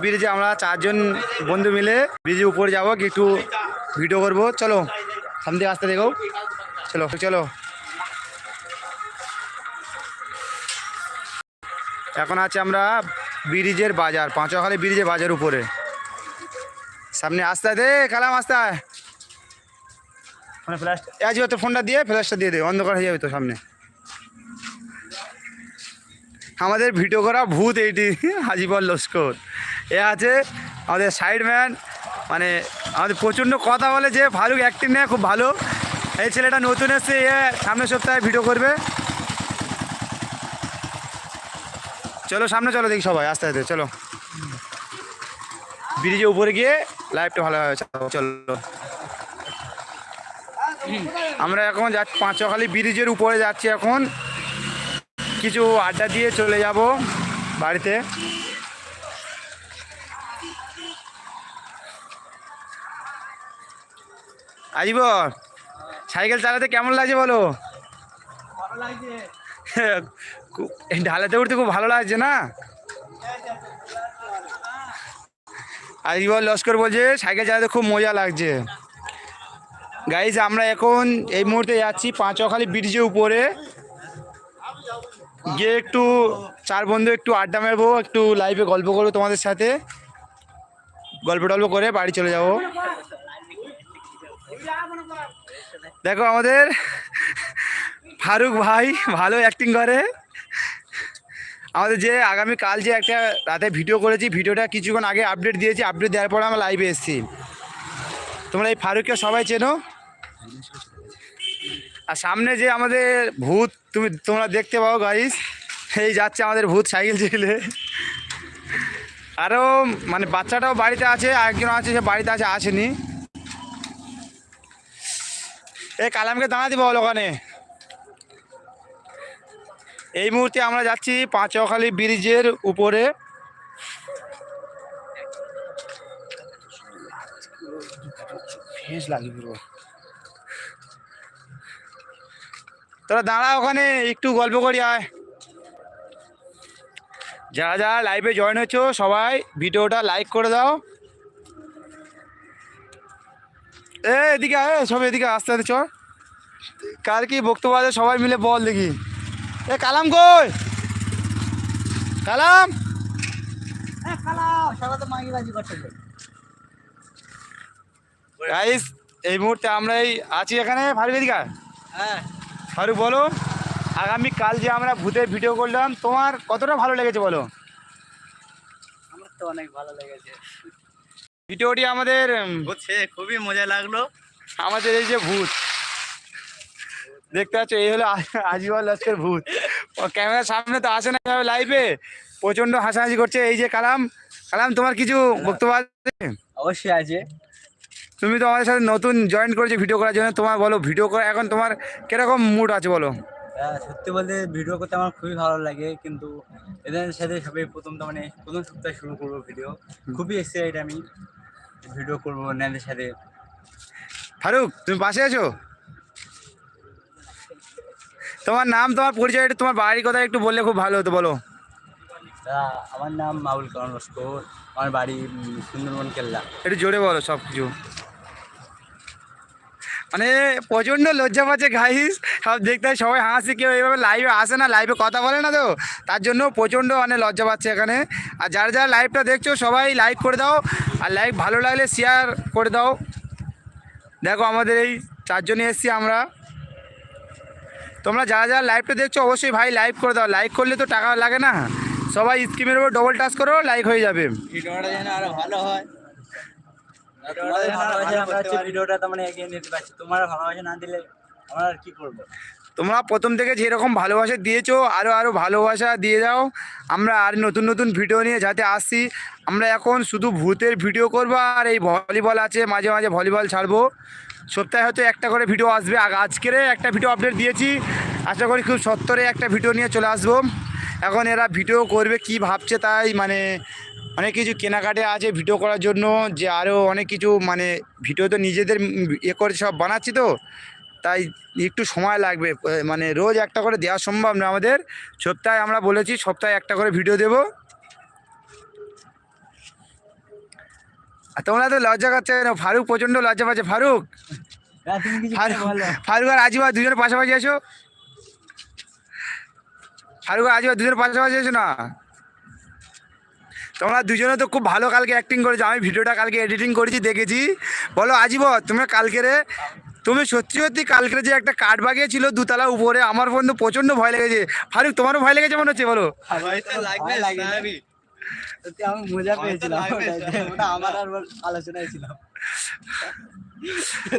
ব্রিজে আমরা চারজন বন্ধু মিলে ব্রিজে উপরে যাব একটু ভিডিও করব। চলো, সামনে আসতে দেখো। চলো চলো। এখন আছে আমরা ব্রিজের বাজার, পাঁচখালি ব্রিজের বাজার উপরে। সামনে আসতে দে, কালাম আস্তে মানে ফ্ল্যাশ আজ তো ফোনটা দিয়ে ফ্ল্যাশটা দিয়ে দে, অন্ধকার হয়ে যাবে তো সামনে। আমাদের ভিডিও করা ভূত এইটি, হাজিবল লস্কর। এ আছে আমাদের সাইডম্যান মানে আমাদের প্রচণ্ড কথা বলে যে ফারুক অ্যাক্টিং নেয়, খুব ভালো। এই ছেলেটা নতুন এসছে, এ সামনের সপ্তাহে ভিডিও করবে। চলো, সামনে চলো দেখি সবাই, আস্তে আস্তে, চলো। ব্রিজে উপরে গিয়ে লাইভটা ভালো হবে চলো। আমরা এখন যাচ্ছি, পাঁচখালি ব্রিজের উপরে যাচ্ছি এখন। কিছু আড্ডা দিয়ে চলে যাব বাড়িতে। আজিব সাইকেল চালাতে কেমন লাগছে বলো? ঢালাতে উঠতে খুব ভালো লাগছে না? আজিবর লস্কর বলছে, সাইকেল চালাতে খুব মজা লাগছে। গাইজ আমরা এখন এই মুহূর্তে যাচ্ছি পাঁচখালি ব্রিজের উপরে। গিয়ে একটু চার বন্ধু একটু আড্ডা মারবো, একটু লাইভে গল্প করব তোমাদের সাথে। গল্প টল্প করে বাড়ি চলে যাব। দেখো আমাদের ফারুক ভাই ভালো অ্যাক্টিং করে। আমাদের যে আগামী কাল যে একটা রাতে ভিডিও করেছি ভিডিওটা কিছুক্ষণ আগে আপডেট দিয়েছি আপডেট দেওয়ার পর আমরা লাইভে এসেছি। তোমরা এই ফারুককে সবাই চেনো। আর সামনে যে আমাদের ভূত, তুমি, তোমরা দেখতে পাও গাইস এই যাচ্ছে আমাদের ভূত সাইকেল চেলে আরও মানে বাচ্চাটাও বাড়িতে আছে, আরেকজন আছে, সে বাড়িতে আছে, আসেনি। এই কালামকে দাঁড়াতে বল ওখানে। এই মুহূর্তে আমরা যাচ্ছি পাঁচখালি ব্রিজের উপরে। তোরা দাঁড়া ওখানে, একটু গল্প করি, আয়। যারা যারা লাইভে জয়েন হয়েছো, সবাই ভিডিওটা লাইক করে দাও। এ এদিকে আয় সব এদিকে আস্তে আস্তে চল। কার কি বক্তব্য আছে সবাই মিলে বল দেখি। এ কালাম কই? কালাম? গাইস এই মুহূর্তে আমরা এই আছি এখানে। ফারুক এদিকে হ্যাঁ। ফারুক বলো আগামী কাল যে আমরা ভূতের ভিডিও করলাম তোমার কতটা ভালো লেগেছে বলো? আমার তো অনেক ভালো লেগেছে। ভিডিওটি আমাদের হচ্ছে খুবই মজা লাগল। আমাদের এই যে ভূত। দেখতে পাচ্ছ এই হলো আজিবাল লস্কর ভূত। ক্যামেরার সামনে তো আসে না লাইভে প্রচণ্ড হাসাহাসি করছে এই যে কালাম। কালাম তোমার কিছু বক্তব্য আছে? অবশ্যই আছে। তুমি তো আমাদের সাথে নতুন জয়েন করেছ ভিডিও করার জন্য তোমার বলো ভিডিও করা এখন তোমার কীরকম মুড আছে বলো? সত্যি বলতে ভিডিও করতে আমার খুবই ভালো লাগে কিন্তু এদের সাথে সবাই প্রথম তো মানে প্রথম সপ্তাহে শুরু করব ভিডিও খুবই এক্সাইটেড আমি। ভিডিও করব এনাদের সাথে। ফারুক তুমি পাশে আছো? তোমার নাম তোমার পরিচয় একটু তোমার বাড়ির কথা একটু বললে খুব ভালো হতো বলো। আমার নাম মাউল কারণ লস্কর আমার বাড়ি সুন্দরবন কেল্লা। একটু জোরে বলো সব কিছু মানে প্রচণ্ড লজ্জা পাচ্ছে গাইস সব দেখতে সবাই হাসি কেউ এইভাবে লাইভে আসে না লাইভে কথা বলে না তো। তার জন্য প্রচণ্ড মানে লজ্জা পাচ্ছে এখানে। আর যারা যারা লাইভটা দেখছ সবাই লাইক করে দাও। আর লাইক ভালো লাগলে শেয়ার করে দাও। দেখো আমাদের এই চারজনে এসছি আমরা। তোমরা যারা যারা লাইভটা দেখছ অবশ্যই ভাই লাইক করে দাও। লাইক করলে তো টাকা লাগে না। সবাই স্ক্রিমের উপর ডবল টাচ করো লাইক হয়ে যাবে। ভিডিওটা মানে এগিয়ে নিতে পারছি। তোমার ভালোবাসা না দিলে আমরা আর কি করব? তোমরা প্রথম থেকে যেরকম ভালোবাসা দিয়েছ আরও আরও ভালোবাসা দিয়ে যাও আমরা আর নতুন নতুন ভিডিও নিয়ে যাতে আসছি। আমরা এখন শুধু ভূতের ভিডিও করব আর এই ভলিবল আছে, মাঝে মাঝে ভলিবল ছাড়বো। সপ্তাহে হয়তো একটা করে ভিডিও আসবে। আজকের একটা ভিডিও আপডেট দিয়েছি। আশা করি খুব সত্তরে একটা ভিডিও নিয়ে চলে আসব। এখন এরা ভিডিও করবে, কি ভাবছে তাই মানে অনেক কিছু কেনাকাটে আছে ভিডিও করার জন্য। যে আরও অনেক কিছু মানে ভিডিও তো নিজেদের, উম ইয়ে করে সব বানাচ্ছি তো। তাই একটু সময় লাগবে মানে রোজ একটা করে দেওয়া সম্ভব না আমাদের। সপ্তাহে আমরা বলেছি সপ্তাহে একটা করে ভিডিও দেব। আর তোমরা তো লজ্জা করছে না ফারুক প্রচণ্ড লজ্জা পাচ্ছে। ফারুক ফারুক আর আজিবা দুজনে পাশাপাশি আছো? ফারুক আর আজিবা দুজনের পাশাপাশি আছো না? তোমরা দুজনে তো খুব ভালো কালকে অ্যাক্টিং করেছ। আমি ভিডিওটা কালকে এডিটিং করেছি দেখেছি। বলো আজিব তুমি কালকে রে তুমি সত্যি সত্যি কালকে যে একটা কাঠ বাগিয়েছিল দুতলা উপরে আমার বন্ধু প্রচণ্ড ভয় লেগেছে। ফারুক তোমারও ভয় লেগেছে মনে হচ্ছে বলো? আমি মজা পেয়েছিলাম। আমার আর আলোচনায়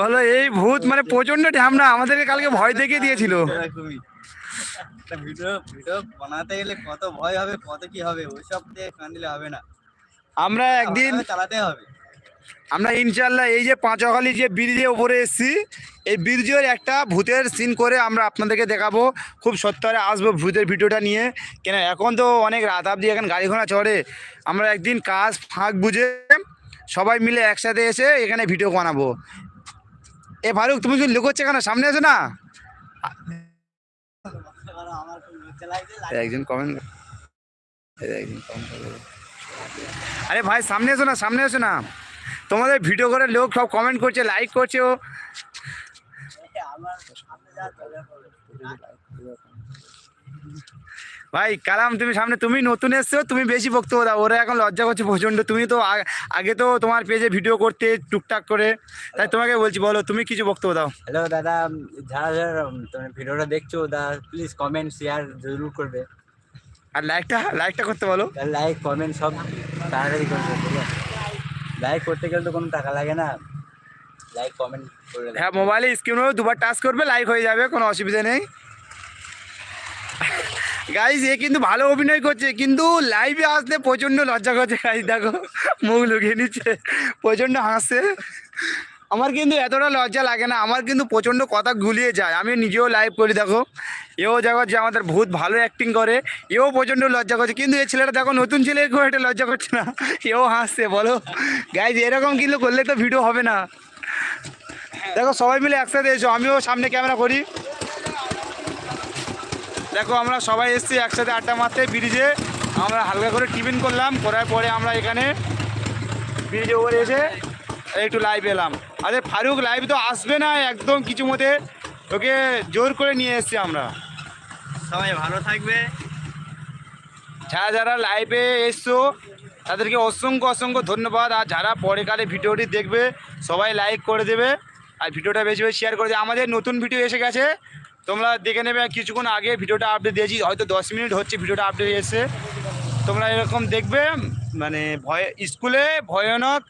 বলো এই ভূত মানে প্রচণ্ড ঢ্যামনা আমাদেরকে কালকে ভয় দেখিয়ে দিয়েছিল। ভিডিও ভিডিও বানাতে গেলে কত ভয় হবে কত কি হবে ওইসব দিয়ে কান্দিলে হবে না। আমরা একদিন চালাতে হবে। আমরা ইনশাল্লাহ এই যে পাঁচখালি যে ব্রিজে ওপরে এসেছি, এই ব্রিজের একটা ভূতের সিন করে আমরা আপনাদেরকে দেখাবো। খুব সত্তরে আসব ভূতের ভিডিওটা নিয়ে। কেন, এখন তো অনেক রাত অব্দি এখন গাড়ি ঘোড়া চড়ে। আমরা একদিন কাজ ফাঁক বুঝে সবাই মিলে একসাথে এসে এখানে ভিডিও বানাবো। এ ফারুক, তুমি কি লুকোচ্ছে কেন? সামনে এসো না? একজন কমেন্ট আরে ভাই, সামনে এসো না, সামনে এসো না। তোমাদের ভিডিও করে লোক সব কমেন্ট করছে লাইক করছে ও। ভাই কালাম তুমি সামনে তুমি নতুন এসছো তুমি বেশি বক্তব্য দাও। ওরা এখন লজ্জা করছে প্রচণ্ড তুমি তো আগে তো তোমার পেজে ভিডিও করতে টুকটাক করে। তাই তোমাকে বলছি বলো তুমি কিছু বক্তব্য দাও। হ্যালো দাদা যারা যারা তুমি ভিডিওটা দেখছ দাদা প্লিজ কমেন্ট শেয়ার জরুর করবে। আর লাইকটা লাইকটা করতে বলো। লাইক কমেন্ট সব তাড়াতাড়ি করবে লাইক করতে গেলে তো কোনো টাকা লাগে না। লাইক কমেন্ট করে হ্যাঁ মোবাইলে স্ক্রিনেও দুবার টাচ করবে লাইক হয়ে যাবে, কোনো অসুবিধা নেই। গাইজ এ কিন্তু ভালো অভিনয় করছে, কিন্তু লাইভে আসতে প্রচণ্ড লজ্জা করছে গাইজ দেখো, মুখ লুকিয়ে নিচ্ছে, প্রচণ্ড হাসছে। আমার কিন্তু এতটা লজ্জা লাগে না, আমার কিন্তু প্রচণ্ড কথা গুলিয়ে যায় আমি নিজেও লাইভ করি, দেখো। এও দেখো যে আমাদের ভূত ভালো অ্যাক্টিং করে, এও প্রচণ্ড লজ্জা করছে। কিন্তু এই ছেলেটা দেখো, নতুন ছেলে খুব একটা লজ্জা করছে না। এও হাসছে, বলো। গাইজ এরকম কিন্তু করলে তো ভিডিও হবে না। দেখো, সবাই মিলে একসাথে এসো, আমিও সামনে ক্যামেরা করি। দেখো, আমরা সবাই এসেছি একসাথে আড্ডা মারতে ব্রিজে আমরা হালকা করে টিফিন করলাম, করার পরে আমরা এখানে ব্রিজে ওপরে এসে একটু লাইভ এলাম। আরে ফারুক লাইভ তো আসবে না একদম কিছু মতে। ওকে জোর করে নিয়ে এসেছি আমরা। সবাই ভালো থাকবে। যারা যারা লাইভে এসছো তাদেরকে অসংখ্য অসংখ্য ধন্যবাদ। আর যারা পরে কালে ভিডিওটি দেখবে সবাই লাইক করে দেবে। আর ভিডিওটা বেশি বেশি শেয়ার করে দেবে। আমাদের নতুন ভিডিও এসে গেছে। তোমরা দেখে নেবে কিছুক্ষণ আগে ভিডিওটা আপডেট দিয়েছি। হয়তো দশ মিনিট হচ্ছে ভিডিওটা আপডেট এসে তোমরা এরকম দেখবে মানে ভয় স্কুলে ভয়ানক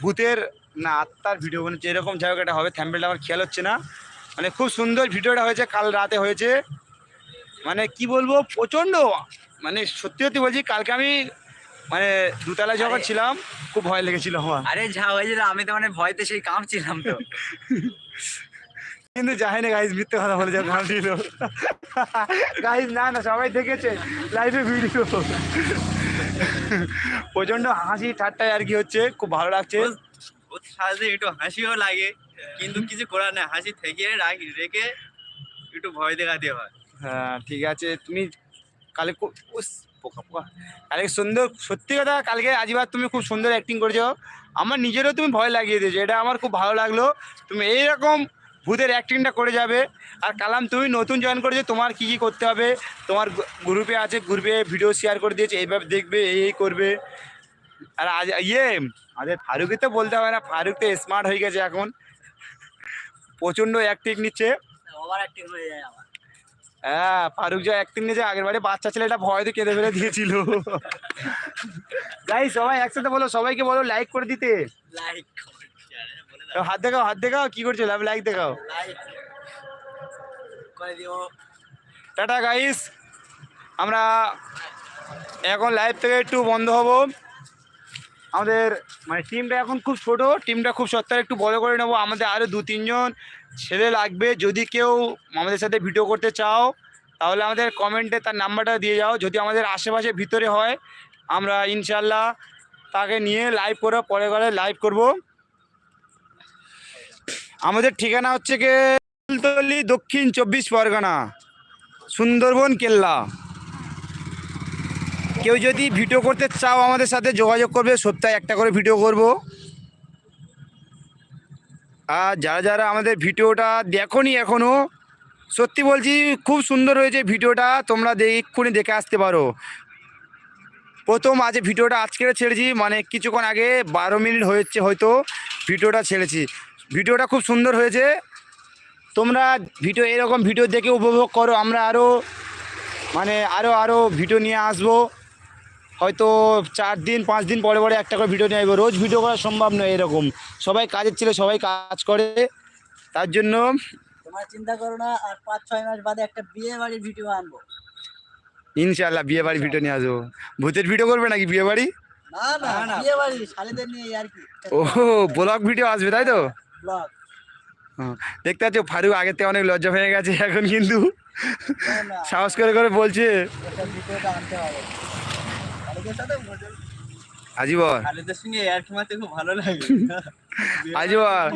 ভূতের না আত্মার ভিডিও মানে যেরকম যাই হোক একটা হবে। থ্যাম্পেলটা আমার খেয়াল হচ্ছে না। মানে খুব সুন্দর ভিডিওটা হয়েছে কাল রাতে হয়েছে। মানে কি বলব প্রচণ্ড মানে সত্যি সত্যি বলছি কালকে আমি মানে দুতলায় যখন ছিলাম খুব ভয় লেগেছিল আমার। আরে যা হয়েছিল আমি তো মানে ভয়তে সেই কাঁপছিলাম তো। কিন্তু যাই না গাইজ মিথ্যে কথা বলে যখন ছিল গাইজ না না সবাই দেখেছে লাইভে ভিডিও প্রচণ্ড হাসি ঠাট্টায় আর কি হচ্ছে খুব ভালো লাগছে। সাথে একটু হাসিও লাগে। কিন্তু কিছু করার নেই, হাসি থেকে রাখি, রেখে একটু ভয় দেখাতে হয়। হ্যাঁ ঠিক আছে। তুমি কালে পোকা পোকা। কালকে সুন্দর, সত্যি কথা, কালকে আজিবার তুমি খুব সুন্দর অ্যাক্টিং করেছ। আমার নিজেরও তুমি ভয় লাগিয়ে দিয়েছ, এটা আমার খুব ভালো লাগল। তুমি এইরকম ভূতের অ্যাক্টিংটা করে যাবে। আর কালাম, তুমি নতুন জয়েন করেছ, তোমার কি কি করতে হবে? তোমার গ্রুপে আছে গ্রুপে ভিডিও শেয়ার করে দিয়েছে, এইভাবে দেখবে, এই এই করবে। আর আজ ইয়ে আমাদের ফারুকে তো বলতে হবে না ফারুক তো স্মার্ট হয়ে গেছে এখন। প্রচণ্ড অ্যাক্টিং নিচ্ছে। হয়ে হ্যাঁ ফারুক যা অ্যাক্টিং নিয়েছে আগের বারে বাচ্চা ছেলেটা ভয়তে কেঁদে ফেলে দিয়েছিল। গাই সবাই একসাথে বলো সবাইকে বলো লাইক করে দিতে। লাইক হাত দেখাও হাত দেখাও কি করছ? লাভ লাইক দেখাও। লাইক করে দিও। টাটা গাইস আমরা এখন লাইভ থেকে একটু বন্ধ হব। আমাদের মানে টিমটা এখন খুব ছোট টিমটা খুব সত্তর, একটু বড় করে নেব। আমাদের আরও দু, তিনজন ছেলে লাগবে। যদি কেউ আমাদের সাথে ভিডিও করতে চাও, তাহলে আমাদের কমেন্টে তার নাম্বারটা দিয়ে যাও। যদি আমাদের আশেপাশে ভিতরে হয়, আমরা ইনশাল্লাহ তাকে নিয়ে লাইভ করে পরে করে লাইভ করব। আমাদের ঠিকানা হচ্ছে ফুলতলি দক্ষিণ চব্বিশ পরগনা, সুন্দরবন, কেল্লা। কেউ যদি ভিডিও করতে চাও আমাদের সাথে যোগাযোগ করবে, সপ্তাহে একটা করে ভিডিও করব। আর যারা যারা আমাদের ভিডিওটা দেখোনি এখনও সত্যি বলছি খুব সুন্দর হয়েছে ভিডিওটা, তোমরা এক্ষুনি দেখে আসতে পারো। প্রথম আজ ভিডিওটা আজকে ছেড়েছি মানে কিছুক্ষণ আগে বারো মিনিট হয়েছে হয়তো ভিডিওটা ছেড়েছি। ভিডিওটা খুব সুন্দর হয়েছে। তোমরা ভিডিও এরকম ভিডিও দেখে উপভোগ করো, আমরা আরও মানে আরও আরও ভিডিও নিয়ে আসব। হয়তো চার দিন পাঁচ দিন পরে পরে একটা করে ভিডিও নিয়ে আসব। রোজ ভিডিও করা সম্ভব নয় এরকম। সবাই কাজের ছিল সবাই কাজ করে। তার জন্য তোমার চিন্তা করো না আর পাঁচ ছয় মাস বাদে একটা বিয়ে বাড়ির ভিডিও আনব। ইনশাল্লাহ বিয়ে বাড়ি ভিডিও নিয়ে আসব। ভূতের ভিডিও করবে নাকি বিয়ে বাড়ি? না না বিয়ে বাড়ি শালিদের নিয়ে আর কি। ও ব্লগ ভিডিও আসবে তাই তো? ব্লগ দেখতে পাচ্ছ ফারুক আগের থেকে অনেক লজ্জা হয়ে গেছে এখন কিন্তু সাহস করে করে বলছে একটা ভিডিওটা আনতে হবে শালিদের সাথে মজা আজিবর। আজিবর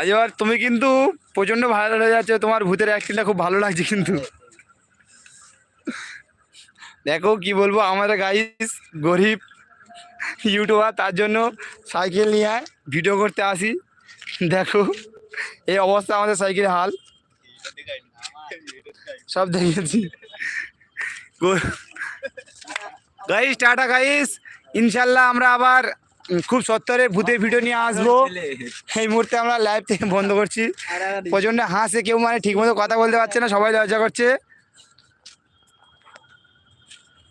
আজিবর তুমি কিন্তু প্রচণ্ড ভাইরাল হয়ে যাচ্ছে। তোমার ভূতের অ্যাক্টিংটা খুব ভালো লাগছে কিন্তু। দেখো কি বলব আমাদের গাইস গরিব ইউটিউবার তার জন্য সাইকেল নিয়ে ভিডিও করতে আসি। দেখো এই অবস্থা আমাদের সাইকেল হাল। সব দেখেছি। গাইস টাটা গাইস ইনশাল্লাহ আমরা আবার খুব সত্তরে ভূতের ভিডিও নিয়ে আসব। এই মুহূর্তে আমরা লাইভ থেকে বন্ধ করছি। প্রচণ্ড হাসে, কেউ মানে ঠিক মতো কথা বলতে পারছে না, সবাই লজ্জা করছে।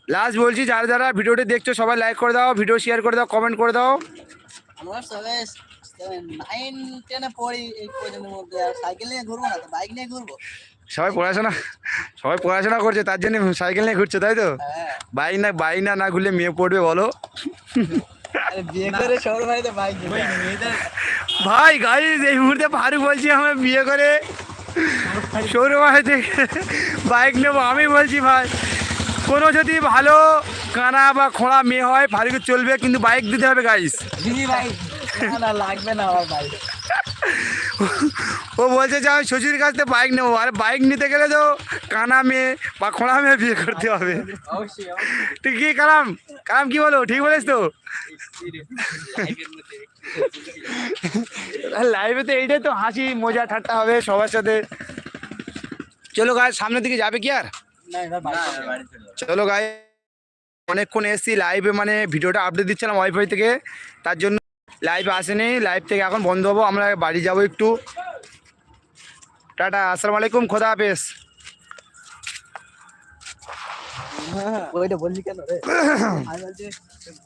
লাস্ট বলছি, যারা যারা ভিডিওটি দেখছ, সবাই লাইক করে দাও ভিডিও শেয়ার করে দাও কমেন্ট করে দাও। আমরা সবাই নাইন টেনে পড়ি এই কদিনের মধ্যে আর সাইকেল নিয়ে ঘুরবো না তো বাইক নিয়ে ঘুরবো সবাই পড়াশোনা সবাই পড়াশোনা করছে তার জন্য সাইকেল নিয়ে ঘুরছে তাই তো? হ্যাঁ। বাইক না বাইক না না ঘুরলে মেয়ে পড়বে বলো। বিয়ে করে ভাইতে বাইক ভাই গাইস এই মুহূর্তে ফারুক বলছি আমরা বিয়ে করে সৌরভাই থেকে বাইক নেব আমি বলছি ভাই কোনো যদি ভালো কানা বা খোঁড়া মেয়ে হয় ফারুকের চলবে কিন্তু বাইক দিতে হবে গাইস লাগবে না আমার বাইক ও বলছে যে আমি শ্বশুরের কাছ থেকে বাইক নেব। আর বাইক নিতে গেলে তো কানা মেয়ে বা খোঁড়া মেয়ে বিয়ে করতে হবে। অবশ্যই কি কালাম? কালাম কি বলো? ঠিক বলিস তো? লাইভে তো এইটাই তো হাসি মজা ঠাট্টা হবে সবার সাথে। চলো গায়ে সামনের দিকে যাবে কি আর? চলো গায়ে অনেকক্ষণ এসছি লাইভে মানে ভিডিওটা আপডেট দিচ্ছিলাম ওয়াইফাই থেকে। তার জন্য লাইভ আসেনি। লাইভ থেকে এখন বন্ধ হব। আমরা বাড়ি যাব একটু। টাটা আসসালামু আলাইকুম খোদা হাফেজ। ওইটা বললি কেন রে?